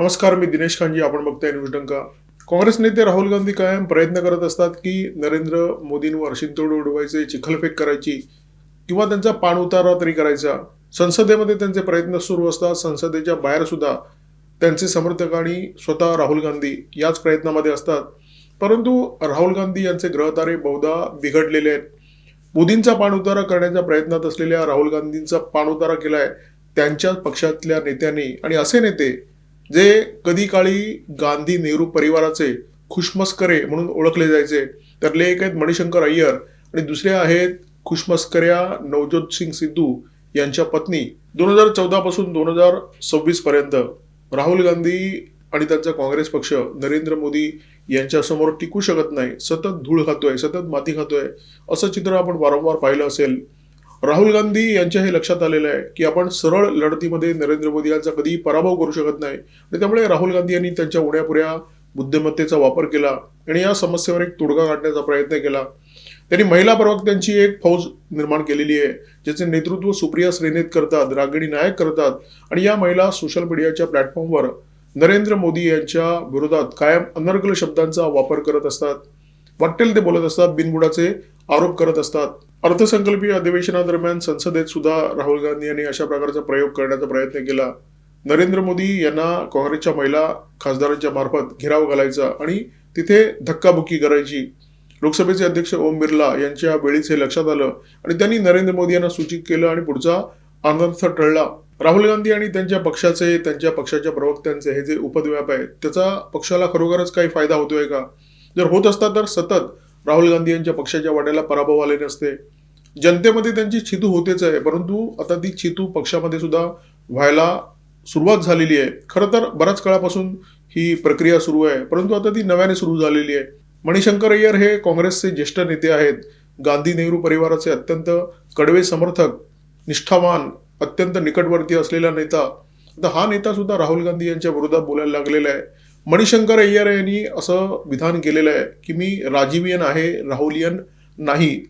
नमस्कार मी दिनेश खानजी आपण बघताय न्यूज डंका. काँग्रेस नेते राहुल गांधी कायम प्रयत्न करत असतात की नरेंद्र मोदींवर शिंतोड उडवायचे चिखलफेक करायची किंवा त्यांचा पाण उतारा तरी करायचा. संसदेमध्ये त्यांचे प्रयत्न सुरू असतात संसदेच्या बाहेर सुद्धा त्यांचे समर्थक आणि स्वतः राहुल गांधी याच प्रयत्नामध्ये असतात. परंतु राहुल गांधी यांचे ग्रहतारे बहुधा बिघडलेले आहेत. मोदींचा पाणउतारा करण्याच्या प्रयत्नात असलेल्या राहुल गांधींचा पाणउतारा केलाय त्यांच्याच पक्षातल्या नेत्यांनी. आणि असे नेते जे कधी काळी गांधी नेहरू परिवाराचे खुशमस्करे म्हणून ओळखले जायचे त्यातले एक आहेत मणिशंकर अय्यर आणि दुसरे आहेत खुशमस्कऱ्या नवजोत सिंग सिद्धू यांच्या पत्नी दोन हजार चौदा पासून दोन हजार सव्वीस पर्यंत. राहुल गांधी आणि त्यांचा काँग्रेस पक्ष नरेंद्र मोदी यांच्यासमोर टिकू शकत नाही सतत धूळ खातोय सतत माती खातोय असं चित्र आपण वारंवार पाहिलं असेल. राहुल गांधी यांच्या हे लक्षात आलेलं आहे की आपण सरळ लढतीमध्ये नरेंद्र मोदी यांचा कधीही पराभव करू शकत नाही. आणि त्यामुळे राहुल गांधी यांनी त्यांच्या उड्यापुऱ्या बुद्धिमत्तेचा वापर केला आणि या समस्येवर एक तोडगा काढण्याचा प्रयत्न केला. त्यांनी महिला प्रवक्त्यांची एक फौज निर्माण केलेली आहे ज्याचे नेतृत्व सुप्रिया श्रेणीत करतात रागिणी नायक करतात आणि या महिला सोशल मीडियाच्या प्लॅटफॉर्मवर नरेंद्र मोदी यांच्या विरोधात कायम अनर्गल शब्दांचा वापर करत असतात. वाटेल ते बोलत असतात बिनबुडाचे आरोप करत असतात. अर्थसंकल्पीय अधिवेशनादरम्यान संसदेत सुद्धा राहुल गांधी यांनी अशा प्रकारचा प्रयोग करण्याचा प्रयत्न केला. नरेंद्र मोदी यांना काँग्रेसच्या महिला खासदारांच्या मार्फत घेराव घालायचा आणि तिथे धक्काबुक्की करायची. लोकसभेचे अध्यक्ष ओम बिर्ला यांच्या वेळीच हे लक्षात आलं आणि त्यांनी नरेंद्र मोदी यांना सूचित केलं आणि पुढचा अनर्थ टळला. राहुल गांधी आणि त्यांच्या पक्षाचे त्यांच्या पक्षाच्या प्रवक्त्यांचे हे जे उपद्व्याप आहेत त्याचा पक्षाला खरोखरच काही फायदा होतोय का? जर होत असता तर सतत राहुल गांधी यांच्या पक्षाच्या वाट्याला पराभव आले नसते. जनतेमध्ये त्यांची छितू होतेच आहे परंतु आता ती छितू पक्षामध्ये सुद्धा व्हायला सुरुवात झालेली आहे. खरं तर बऱ्याच काळापासून ही प्रक्रिया सुरू आहे परंतु आता ती नव्याने सुरू झालेली आहे. मणिशंकर अय्यर हे काँग्रेसचे ज्येष्ठ नेते आहेत. गांधी नेहरू परिवाराचे अत्यंत कडवे समर्थक निष्ठावान अत्यंत निकटवर्ती असलेला नेता. आता हा नेता सुद्धा राहुल गांधी यांच्या विरोधात बोलायला लागलेला आहे. मणिशंकर अय्यर यांनी असं विधान केलेलं आहे की मी राजीवियन आहे राहुलियन नाही.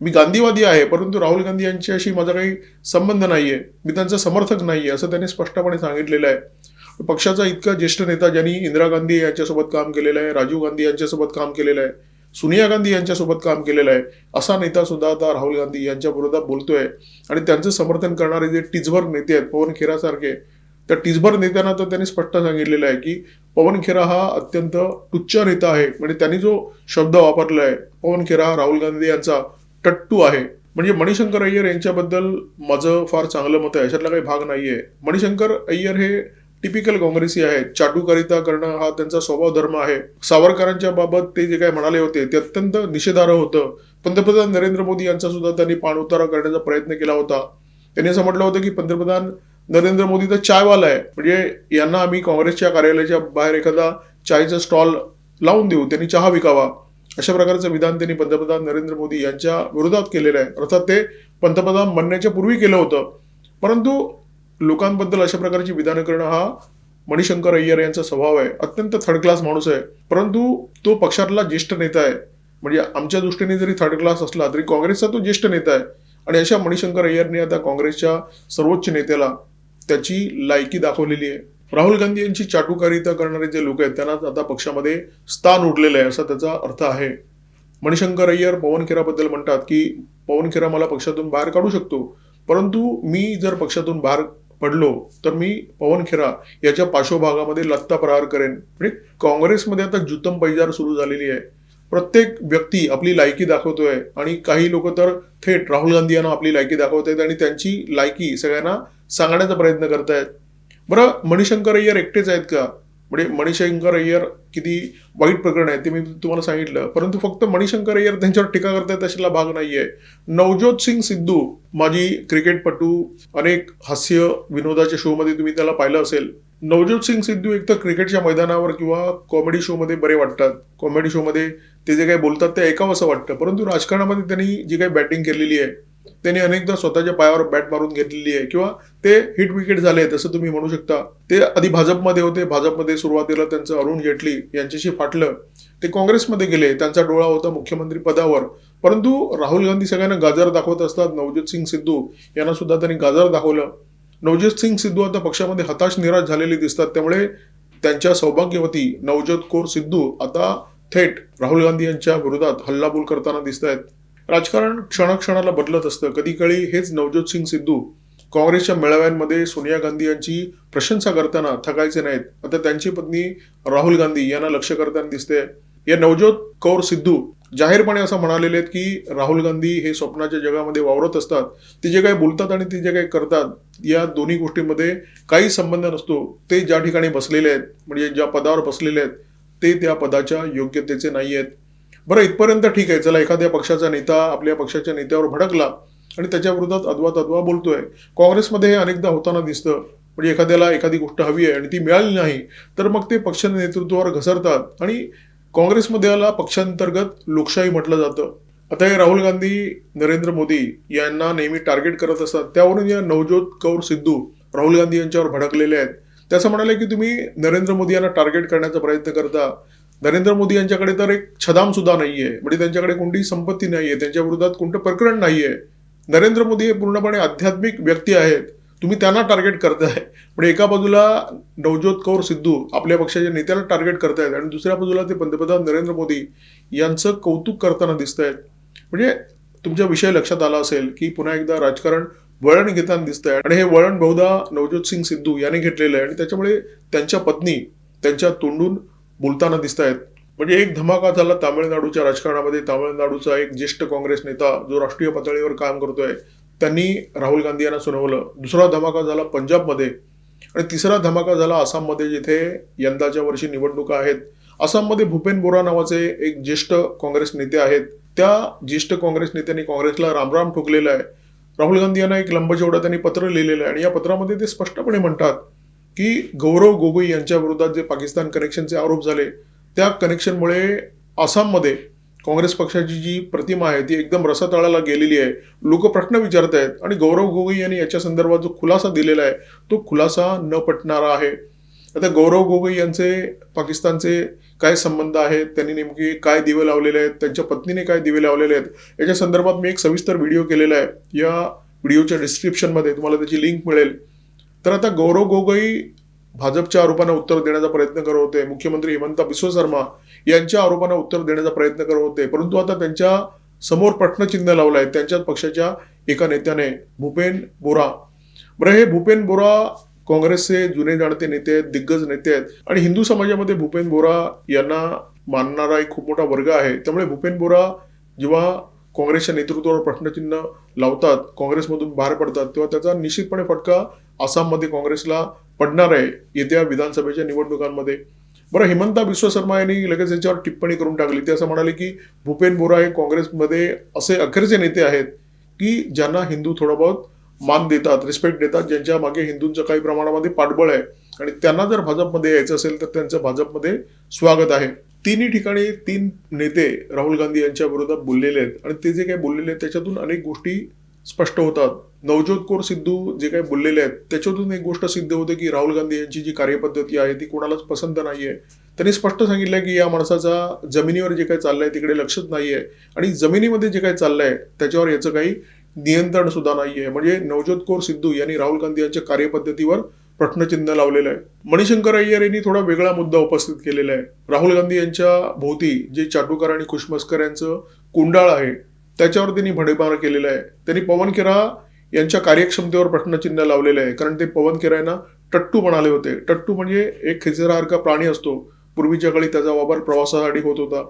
मी गांधीवादी आहे परंतु राहुल गांधी यांच्याशी माझा काही संबंध नाहीये. मी त्यांचा समर्थक नाहीये असं त्यांनी स्पष्टपणे सांगितलेलं आहे. पक्षाचा इतका ज्येष्ठ नेता ज्यांनी इंदिरा गांधी यांच्यासोबत काम केलेलं आहे राजीव गांधी यांच्यासोबत काम केलेलं आहे सोनिया गांधी यांच्यासोबत काम केलेलं आहे असा नेता सुद्धा आता राहुल गांधी यांच्या विरोधात बोलतोय. आणि त्यांचं समर्थन करणारे जे टिचभर नेते आहेत पवन खेरासारखे त्या टिचभर नेत्यांना तर त्यांनी स्पष्ट सांगितलेलं आहे की पवन खेरा हा अत्यंत तुच्छ नेता आहे. म्हणजे त्यांनी जो शब्द वापरला आहे पवन खेरा हा राहुल गांधी यांचा टट्टू आहे. म्हणजे मणिशंकर अय्यर यांच्याबद्दल माझं फार चांगलं मत आहे. याच्यातला काही भाग नाहीये. मणिशंकर अय्यर हे टिपिकल काँग्रेसी आहेत. चाटुकारिता करणं हा त्यांचा स्वभाव धर्म आहे. सावरकरांच्या बाबत ते जे काही म्हणाले होते ते अत्यंत निषेधार्ह होतं. पंतप्रधान नरेंद्र मोदी यांचा सुद्धा त्यांनी पाणउतारा करण्याचा प्रयत्न केला होता. त्यांनी असं म्हटलं होतं की पंतप्रधान नरेंद्र मोदी तर चायवाला आहे. म्हणजे यांना आम्ही काँग्रेसच्या कार्यालयाच्या बाहेर एखादा चायचा स्टॉल लावून देऊ त्यांनी चहा विकावा. अशा प्रकारचं विधान त्यांनी पंतप्रधान नरेंद्र मोदी यांच्या विरोधात केलेलं आहे. अर्थात ते पंतप्रधान बनण्याच्या पूर्वी केलं होतं. परंतु लोकांबद्दल अशा प्रकारची विधानं करणं हा मणिशंकर अय्यर यांचा स्वभाव आहे. अत्यंत थर्ड क्लास माणूस आहे. परंतु तो पक्षातला ज्येष्ठ नेता आहे. म्हणजे आमच्या दृष्टीने जरी थर्ड क्लास असला तरी काँग्रेसचा तो ज्येष्ठ नेता आहे. आणि अशा मणिशंकर अय्यरने आता काँग्रेसच्या सर्वोच्च नेत्याला त्याची लायकी दाखवलेली आहे. राहुल गांधी यांची चाटुकारिता करणारे जे लोक आहेत त्यांना आता पक्षामध्ये स्थान उरलेलं आहे असा त्याचा अर्थ आहे. मणिशंकर अय्यर पवन खेराबद्दल म्हणतात की पवन खेरा मला पक्षातून बाहेर काढू शकतो परंतु मी जर पक्षातून बाहेर पडलो तर मी पवन खेरा याच्या पार्श्वभागामध्ये लत्ता प्रहार करेन. म्हणजे काँग्रेसमध्ये आता जुतम पैजार सुरू झालेली आहे. प्रत्येक व्यक्ती आपली लायकी दाखवतोय आणि काही लोक तर थेट राहुल गांधी यांना आपली लायकी दाखवत आहेत आणि त्यांची लायकी सगळ्यांना सांगण्याचा प्रयत्न करतायत. बरं मणिशंकर अय्यर एकटेच आहेत का? म्हणजे मणिशंकर अय्यर किती वाईट प्रकरण आहे ते मी तुम्हाला सांगितलं. परंतु फक्त मणिशंकर अय्यर त्यांच्यावर टीका करतायत अशाला भाग नाहीये. नवजोत सिंग सिद्धू माझी क्रिकेटपटू अनेक हास्य विनोदाच्या शोमध्ये तुम्ही त्याला पाहिलं असेल. नवजोत सिंग सिद्धू एक तर क्रिकेटच्या मैदानावर किंवा कॉमेडी शोमध्ये बरे वाटतात. कॉमेडी शोमध्ये ते जे काही बोलतात ते ऐकावं असं वाटतं. परंतु राजकारणामध्ये त्यांनी जी काही बॅटिंग केलेली आहे त्यांनी अनेकदा स्वतःच्या पायावर बॅट मारून घेतलेली आहे. किंवा ते हिट विकेट झाले तसं तुम्ही म्हणू शकता. ते आधी भाजपमध्ये होते. भाजपमध्ये सुरुवातीला त्यांचं अरुण जेटली यांच्याशी फाटलं. ते काँग्रेसमध्ये गेले. त्यांचा डोळा होता मुख्यमंत्री पदावर. परंतु राहुल गांधी सगळ्यांना गाजर दाखवत असतात. नवज्योत सिंग सिद्धू यांना सुद्धा त्यांनी गाजर दाखवलं. नवज्योत सिंग सिद्धू आता पक्षामध्ये हताश निराश झालेले दिसतात. त्यामुळे त्यांच्या सौभाग्यवती नवजोत कौर सिद्धू आता थेट राहुल गांधी यांच्या विरोधात हल्लाबोल करताना दिसत आहेत राजकारण क्षणाक्षणाला बदलत असतं. कधी कळी हेच नवजोत सिंग सिद्धू काँग्रेसच्या मेळाव्यांमध्ये सोनिया गांधी यांची प्रशंसा करताना थकायचे नाहीत. आता त्यांची पत्नी राहुल गांधी यांना लक्ष करताना दिसते. या नवजोत कौर सिद्धू जाहीरपणे असं म्हणालेले आहेत की राहुल गांधी हे स्वप्नाच्या जगामध्ये वावरत असतात. ते जे काही बोलतात आणि ते जे काही करतात या दोन्ही गोष्टींमध्ये काही संबंध नसतो. ते ज्या ठिकाणी बसलेले आहेत म्हणजे ज्या पदावर बसलेले आहेत ते त्या पदाच्या योग्यतेचे नाही आहेत बरं इथपर्यंत ठीक आहे. चला एखाद्या पक्षाचा नेता आपल्या पक्षाच्या नेत्यावर भडकला आणि त्याच्या विरोधात अद्वा तद्वा बोलतोय. काँग्रेसमध्ये हे अनेकदा होताना दिसतं. म्हणजे एखाद्याला एखादी गोष्ट हवी आहे आणि ती मिळाली नाही तर मग ते पक्ष नेतृत्वावर घसरतात. आणि काँग्रेसमध्ये याला पक्षांतर्गत लोकशाही म्हटलं जातं. आता हे राहुल गांधी नरेंद्र मोदी यांना नेहमी टार्गेट करत असतात. त्यावरून या नवजोत कौर सिद्धू राहुल गांधी यांच्यावर भडकलेले आहेत. त्याचं म्हणाले की तुम्ही नरेंद्र मोदी यांना टार्गेट करण्याचा प्रयत्न करता. नरेंद्र मोदी यांच्याकडे तर एक छदाम सुद्धा नाहीये. म्हणजे त्यांच्याकडे कोणतीही संपत्ती नाहीये. त्यांच्या विरोधात कोणतं प्रकरण नाहीये. नरेंद्र मोदी हे पूर्णपणे आध्यात्मिक व्यक्ती आहेत. तुम्ही त्यांना टार्गेट करताय. म्हणजे एका बाजूला नवजोत कौर सिद्धू आपल्या पक्षाच्या नेत्याला टार्गेट करतायत आणि दुसऱ्या बाजूला ते पंतप्रधान नरेंद्र मोदी यांचं कौतुक करताना दिसत आहेत म्हणजे तुमच्या विषय लक्षात आला असेल की पुन्हा एकदा राजकारण वळण घेताना दिसत आहे आणि हे वळण बहुधा नवजोत सिंग सिद्धू यांनी घेतलेलं आहे. आणि त्याच्यामुळे त्यांच्या पत्नी त्यांच्या तोंडून बोलताना दिसत आहेत म्हणजे एक धमाका झाला तामिळनाडूच्या राजकारणामध्ये. तामिळनाडूचा एक ज्येष्ठ काँग्रेस नेता जो राष्ट्रीय पातळीवर काम करतोय त्यांनी राहुल गांधी यांना सुनावलं. दुसरा धमाका झाला पंजाबमध्ये. आणि तिसरा धमाका झाला आसाममध्ये जिथे यंदाच्या वर्षी निवडणुका आहेत. आसाममध्ये भूपेन बोरा नावाचे एक ज्येष्ठ काँग्रेस नेते आहेत. त्या ज्येष्ठ काँग्रेस नेत्यांनी काँग्रेसला रामराम ठोकलेला आहे. राहुल गांधी यांना एक लंबचौडा त्यांनी पत्र लिहिलेलं आहे. आणि या पत्रामध्ये ते स्पष्टपणे म्हणतात की गौरव गोगोई यांच्या विरोधात जे पाकिस्तान कनेक्शनचे आरोप झाले त्या कनेक्शनमुळे आसाममध्ये काँग्रेस पक्षाची जी प्रतिमा आहे ती एकदम रसातळाला गेलेली आहे. लोक प्रश्न विचारत आहेत आणि गौरव गोगोई यांनी याच्या संदर्भात जो खुलासा दिलेला आहे तो खुलासा न पटणारा आहे. आता गौरव गोगोई यांचे पाकिस्तानचे काय संबंध आहेत त्यांनी नेमके काय दिवे लावलेले आहेत त्यांच्या पत्नीने काय दिवे लावलेले आहेत याच्या संदर्भात मी एक सविस्तर व्हिडिओ केलेला आहे. या व्हिडिओच्या डिस्क्रिप्शनमध्ये तुम्हाला त्याची लिंक मिळेल. तर आता गौरव गोगोई भाजपच्या आरोपांना उत्तर देण्याचा प्रयत्न करत होते. मुख्यमंत्री हेमंत बिस्व शर्मा यांच्या आरोपांना उत्तर देण्याचा प्रयत्न करत होते. परंतु आता त्यांच्यासमोर प्रश्नचिन्ह लावलं आहे त्यांच्याच पक्षाच्या एका नेत्याने भूपेन बोरा. बरं हे भूपेन बोरा काँग्रेसचे जुने जाणते नेते आहेत दिग्गज नेते आहेत आणि हिंदू समाजामध्ये भूपेन बोरा यांना मानणारा एक खूप मोठा वर्ग आहे. त्यामुळे भूपेन बोरा जेव्हा काँग्रेसच्या नेतृत्वावर प्रश्नचिन्ह लावतात काँग्रेसमधून बाहेर पडतात तेव्हा त्याचा निश्चितपणे फटका आसाममध्ये काँग्रेसला पडणार आहे येत्या विधानसभेच्या निवडणुकांमध्ये. बरं हेमंता बिस्व शर्मा यांनी लगेच याच्यावर टिप्पणी करून टाकली. ते असं म्हणाले की भूपेन बोरा हे काँग्रेसमध्ये असे अखेरचे नेते आहेत की ज्यांना हिंदू थोडं बहुत मान देतात रिस्पेक्ट देतात ज्यांच्या मागे हिंदूंचं काही प्रमाणामध्ये पाठबळ आहे. आणि त्यांना जर भाजपमध्ये यायचं असेल तर त्यांचं भाजपमध्ये स्वागत आहे. तिन्ही ठिकाणी तीन नेते राहुल गांधी यांच्या विरोधात बोललेले आहेत. आणि ते जे काही बोललेले आहेत त्याच्यातून अनेक गोष्टी स्पष्ट होतात. नवज्योत कौर सिद्धू जे काही बोललेले आहेत त्याच्यातून एक गोष्ट सिद्ध होते की राहुल गांधी यांची जी कार्यपद्धती आहे ती कोणालाच पसंत नाहीये. त्यांनी स्पष्ट सांगितलंय की या माणसाचा जमिनीवर जे काही चाललंय तिकडे लक्षच नाहीये. आणि जमिनीमध्ये जे काही चाललंय त्याच्यावर याचं काही नियंत्रण सुद्धा नाहीये. म्हणजे नवज्योत कौर सिद्धू यांनी राहुल गांधी यांच्या कार्यपद्धतीवर प्रश्नचिन्ह लावलेलं आहे. मणिशंकर अय्यर यांनी थोडा वेगळा मुद्दा उपस्थित केलेला आहे. राहुल गांधी यांच्या भोवती जे चाटुकार आणि खुशमस्कर यांचं कुंडाळ आहे त्याच्यावर त्यांनी भडेमार केलेला आहे. त्यांनी पवन खेरा यांच्या कार्यक्षमतेवर प्रश्नचिन्ह लावलेलं आहे. कारण ते पवन किरायना टट्टू म्हणाले होते. टट्टू म्हणजे एक खिचरासारखा प्राणी असतो. पूर्वीच्या काळी त्याचा वापर प्रवासासाठी होत होता.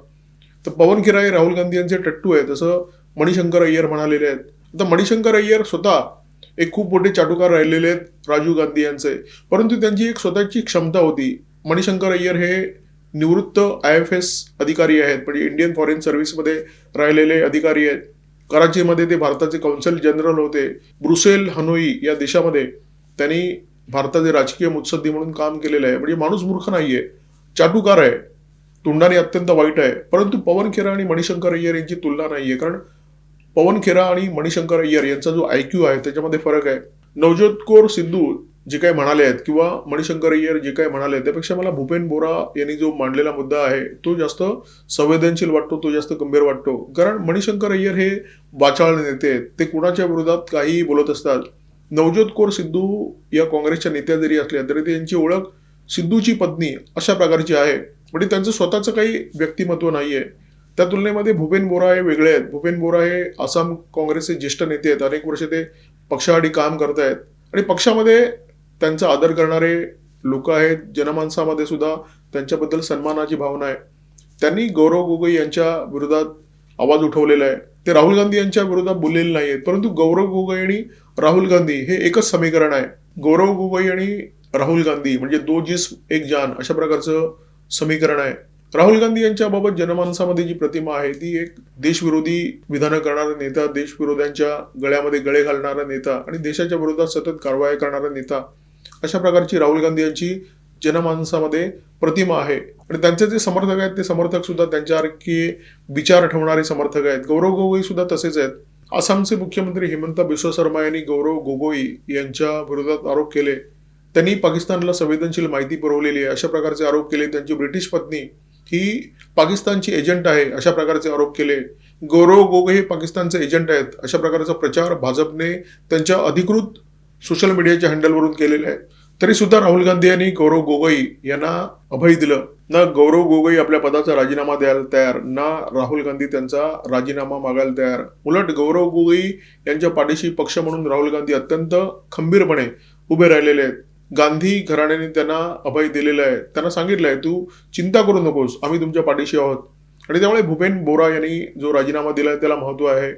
तर पवन खेरा हे राहुल गांधी यांचे टट्टू आहे तसं मणिशंकर अय्यर म्हणालेले आहेत. आता मणिशंकर अय्यर स्वतः एक खूप मोठे चाटुकार राहिलेले आहेत राजीव गांधी यांचे. परंतु त्यांची एक स्वतःची क्षमता होती. मणिशंकर अय्यर हे निवृत्त आय एफ एस अधिकारी आहेत. म्हणजे इंडियन फॉरेन सर्व्हिसमध्ये राहिलेले अधिकारी आहेत. कराचीमध्ये ते भारताचे कौन्सिल जनरल होते. ब्रुसेल हनोई या देशामध्ये त्यांनी भारताचे राजकीय मुत्सद्दी म्हणून काम केलेलं आहे. म्हणजे माणूस मूर्ख नाहीये. चाटुकार आहे. तोंडाने अत्यंत वाईट आहे. परंतु पवन खेरा आणि मणिशंकर अय्यर यांची तुलना नाहीये. कारण पवन खेरा आणि मणिशंकर अय्यर यांचा जो आय क्यू आहे त्याच्यामध्ये फरक आहे. नवजोत कौर सिद्धू जे काही म्हणाले आहेत किंवा मणिशंकर अय्यर जे काही म्हणाले आहेत त्यापेक्षा मला भूपेन बोरा यांनी जो मांडलेला मुद्दा आहे तो जास्त संवेदनशील वाटतो तो जास्त गंभीर वाटतो. कारण मणिशंकर अय्यर हे वाचाळ नेते आहेत. ते कुणाच्या विरोधात काहीही बोलत असतात. नवजोत कौर सिद्धू या काँग्रेसच्या नेत्या जरी असल्या तरी त्यांची ओळख सिद्धूची पत्नी अशा प्रकारची आहे. म्हणजे त्यांचं स्वतःचं काही व्यक्तिमत्व नाही आहे त्या तुलनेमध्ये भूपेन बोरा हे वेगळे आहेत. भूपेन बोरा हे आसाम काँग्रेसचे ज्येष्ठ नेते आहेत. अनेक वर्ष ते पक्षासाठी काम करत आहेत आणि पक्षामध्ये त्यांचा आदर करणारे लोक आहेत जनमानसामध्ये सुद्धा त्यांच्याबद्दल सन्मानाची भावना आहे. त्यांनी गौरव गोगोई यांच्या विरोधात आवाज उठवलेला आहे. ते राहुल गांधी यांच्या विरोधात बोललेले नाही आहेत परंतु गौरव गोगोई आणि राहुल गांधी हे एकच समीकरण आहे. गौरव गोगोई आणि राहुल गांधी म्हणजे दो जिस एक जान अशा प्रकारचं समीकरण आहे. राहुल गांधी यांच्याबाबत जनमानसामध्ये जी प्रतिमा आहे ती एक देशविरोधी विधानं करणारा नेता देशविरोध्यांच्या गळ्यामध्ये गळे घालणारा नेता आणि देशाच्या विरोधात सतत कारवाई करणारा नेता. अशा प्रकारची राहुल गांधी यांची जनमानसामध्ये प्रतिमा आहे. आणि त्यांचे जे समर्थक आहेत ते समर्थक सुद्धा त्यांच्यासारखे विचार ठेवणारे समर्थक आहेत. गौरव गोगोई सुद्धा तसेच आहेत. आसामचे मुख्यमंत्री हेमंत बिस्व शर्मा यांनी गौरव गोगोई यांच्या विरोधात आरोप केले. त्यांनी पाकिस्तानला संवेदनशील माहिती पुरवलेली आहे. अशा प्रकारचे आरोप केले. त्यांची ब्रिटिश पत्नी ही पाकिस्तानची एजंट आहे. अशा प्रकारचे आरोप केले. गौरव गोगोई हे पाकिस्तानचे एजंट आहेत. अशा प्रकारचा प्रचार भाजपने त्यांच्या अधिकृत सोशल मीडियाच्या हँडलवरून केलेले आहे. तरी सुद्धा राहुल गांधी यांनी गौरव गोगोई यांना अभय दिलं. ना गौरव गोगोई आपल्या पदाचा राजीनामा द्यायला तयार ना राहुल गांधी त्यांचा राजीनामा मागायला तयार. उलट गौरव गोगोई यांच्या पाठीशी पक्ष म्हणून राहुल गांधी अत्यंत खंबीरपणे उभे राहिलेले आहेत. गांधी घराण्याने त्यांना अभय दिलेलं आहे. त्यांना सांगितलं आहे तू चिंता करू नकोस आम्ही तुमच्या पाठीशी आहोत. आणि त्यामुळे भूपेन बोरा यांनी जो राजीनामा दिला आहे त्याला महत्त्व आहे.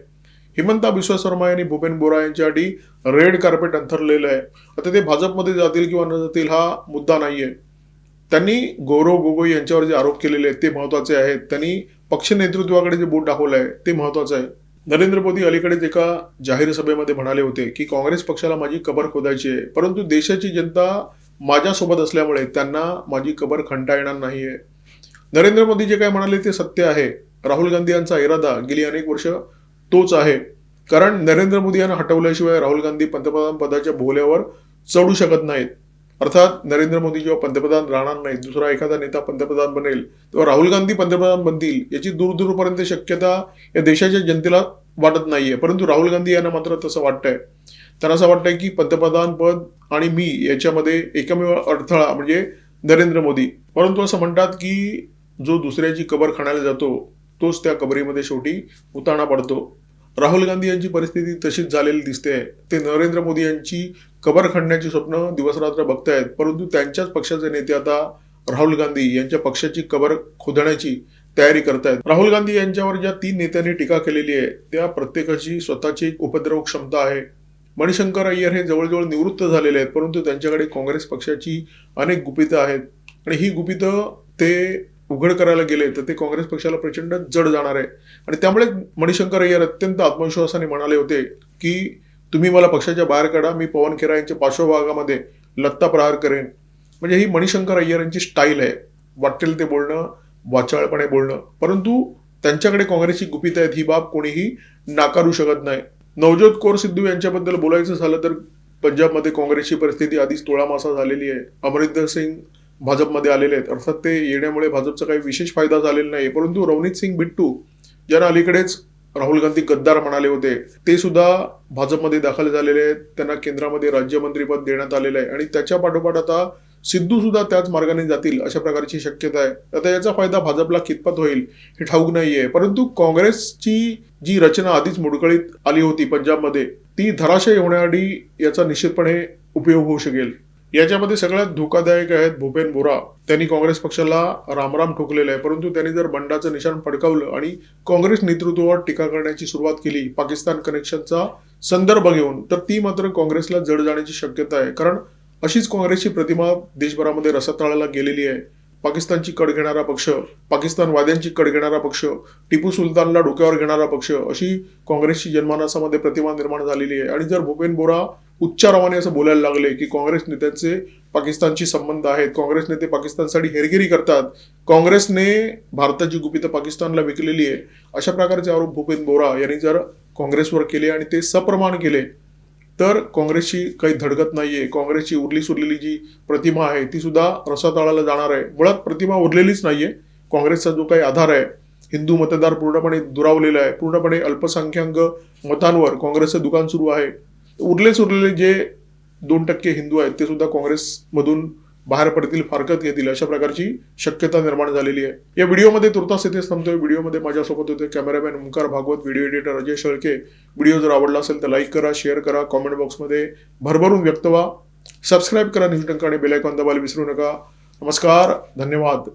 हिमंता बिस्वा शर्मा यांनी भूपेन बोरा यांच्यासाठी रेड कार्पेट अंथरलेलं आहे. आता ते भाजपमध्ये जातील किंवा न जातील हा मुद्दा नाहीये. त्यांनी गौरव गोगोई यांच्यावर जे आरोप केलेले आहेत ते महत्त्वाचे आहेत. त्यांनी पक्ष नेतृत्वाकडे जे बोट दाखवलं आहे ते महत्वाचं आहे. नरेंद्र मोदी अलीकडेच एका जाहीर सभेमध्ये म्हणाले होते की काँग्रेस पक्षाला माझी कबर खोदायची आहे परंतु देशाची जनता माझ्यासोबत असल्यामुळे त्यांना माझी कबर खंडता येणार नाहीये. नरेंद्र मोदी जे काय म्हणाले ते सत्य आहे. राहुल गांधी यांचा इरादा गेली अनेक वर्ष तोच आहे. कारण नरेंद्र मोदी यांना हटवल्याशिवाय राहुल गांधी पंतप्रधान पदाच्या भोवल्यावर चढू शकत नाहीत. अर्थात नरेंद्र मोदी जेव्हा पंतप्रधान राहणार नाहीत दुसरा एखादा नेता पंतप्रधान बनेल तेव्हा राहुल गांधी पंतप्रधान बनतील याची दूरदूरपर्यंत शक्यता या देशाच्या जनतेला वाटत नाहीये. परंतु राहुल गांधी यांना मात्र तसं वाटतंय. त्यांना असं वाटतंय की पंतप्रधान पद आणि मी याच्यामध्ये एकमेव अडथळा म्हणजे नरेंद्र मोदी. परंतु असं म्हणतात की जो दुसऱ्याची कबर खाण्याला जातो तोच त्या कबरीमध्ये शेवटी उताणा पडतो. राहुल गांधी यांची परिस्थिती तशीच झालेली दिसते ते नरेंद्र मोदी यांची कबर खणण्याची स्वप्न दिवसरात्र बघतायत परंतु त्यांच्याच पक्षाचे नेते आता राहुल गांधी यांच्या पक्षाची कबर खोदण्याची तयारी करतायत. राहुल गांधी यांच्यावर ज्या तीन नेत्यांनी टीका केलेली आहे त्या प्रत्येकाची स्वतःची एक उपद्रव क्षमता आहे. मणिशंकर अय्यर हे जवळजवळ निवृत्त झालेले आहेत परंतु त्यांच्याकडे काँग्रेस पक्षाची अनेक गुपितं आहेत. आणि ही गुपितं ते उघड करायला गेले तर ते काँग्रेस पक्षाला प्रचंड जड जाणार आहे. आणि त्यामुळे मणिशंकर अय्यर अत्यंत आत्मविश्वासाने म्हणाले होते की तुम्ही मला पक्षाच्या बाहेर काढा मी पवन खेरा यांच्या पार्श्वभागामध्ये लत्ता प्रहार करेन. म्हणजे ही मणिशंकर अय्यर यांची स्टाईल आहे. वाटेल ते बोलणं वाचाळपणे बोलणं. परंतु त्यांच्याकडे काँग्रेसची गुपित आहेत ही बाब कोणीही नाकारू शकत नाही. नवजोत कौर सिद्धू यांच्याबद्दल बोलायचं झालं तर पंजाबमध्ये काँग्रेसची परिस्थिती आधीच तोळामासा झालेली आहे. अमरिंदर सिंग भाजपमध्ये आलेले आहेत. अर्थात ते येण्यामुळे भाजपचा काही विशेष फायदा झालेला नाही परंतु रवनीत सिंग बिट्टू ज्यांना अलीकडेच राहुल गांधी गद्दार म्हणाले होते ते सुद्धा भाजपमध्ये दाखल झालेले आहेत. त्यांना केंद्रामध्ये राज्यमंत्रीपद देण्यात आलेलं आहे. आणि त्याच्या पाठोपाठ आता सिद्धू सुद्धा त्याच मार्गाने जातील अशा प्रकारची शक्यता आहे. आता याचा फायदा भाजपला कितपत होईल हे ठाऊक नाहीये. परंतु काँग्रेसची जी रचना आधीच मुडकळीत आली होती पंजाबमध्ये ती धराशय होण्याआधी याचा निश्चितपणे उपयोग होऊ शकेल. याच्यामध्ये सगळ्यात धोकादायक आहेत भूपेन बोरा त्यांनी काँग्रेस पक्षाला रामराम ठोकलेलं आहे. परंतु त्यांनी जर बंडाचं निशाण फडकावलं आणि काँग्रेस नेतृत्वावर टीका करण्याची सुरुवात केली पाकिस्तान कनेक्शनचा संदर्भ घेऊन तर ती मात्र काँग्रेसला जड जाण्याची शक्यता आहे. कारण अशीच काँग्रेसची प्रतिमा देशभरामध्ये रसातळाला गेलेली आहे. पाकिस्तानची कड घेणारा पक्ष पाकिस्तानवाद्यांची कड घेणारा पक्ष टिपू सुलतानला डोक्यावर घेणारा पक्ष अशी काँग्रेसची जनमानसामध्ये प्रतिमा निर्माण झालेली आहे. आणि जर भूपेन बोरा उच्चारावाने असं बोलायला लागले की काँग्रेस नेत्यांचे पाकिस्तानशी संबंध आहेत. काँग्रेस नेते पाकिस्तानसाठी हेरगिरी करतात. काँग्रेसने भारताची गुपितं पाकिस्तानला विकलेली आहे. अशा प्रकारचे आरोप भूपेन बोरा यांनी जर काँग्रेसवर केले आणि ते सप्रमाण केले तर काँग्रेसची काही धडकत नाहीये. काँग्रेसची उरली सुरलेली जी प्रतिमा आहे ती सुद्धा रसातळाला जाणार आहे. मुळात प्रतिमा उरलेलीच नाहीये. काँग्रेसचा जो काही आधार आहे हिंदू मतदार पूर्णपणे दुरावलेला आहे. पूर्णपणे अल्पसंख्याक मतांवर काँग्रेसचं दुकान सुरू आहे. उरलेच उरलेले जे दोन टक्के हिंदू आहेत ते सुद्धा काँग्रेसमधून बाहेर पडतील फारकत घेतील अशा प्रकारची शक्यता निर्माण झालेली आहे. या व्हिडिओमध्ये तुर्तास इथेच थांबतोय. व्हिडिओमध्ये माझ्यासोबत होते cameraman Omkar Bhagwat video editor Ajay Shelke. Video जर आवडला असेल तर लाईक करा शेअर करा कॉमेंट बॉक्समध्ये भरभरून व्यक्त व्हा. सबस्क्राईब करा न्यूज डंका आणि बेलायकॉन दबायला विसरू नका. नमस्कार धन्यवाद.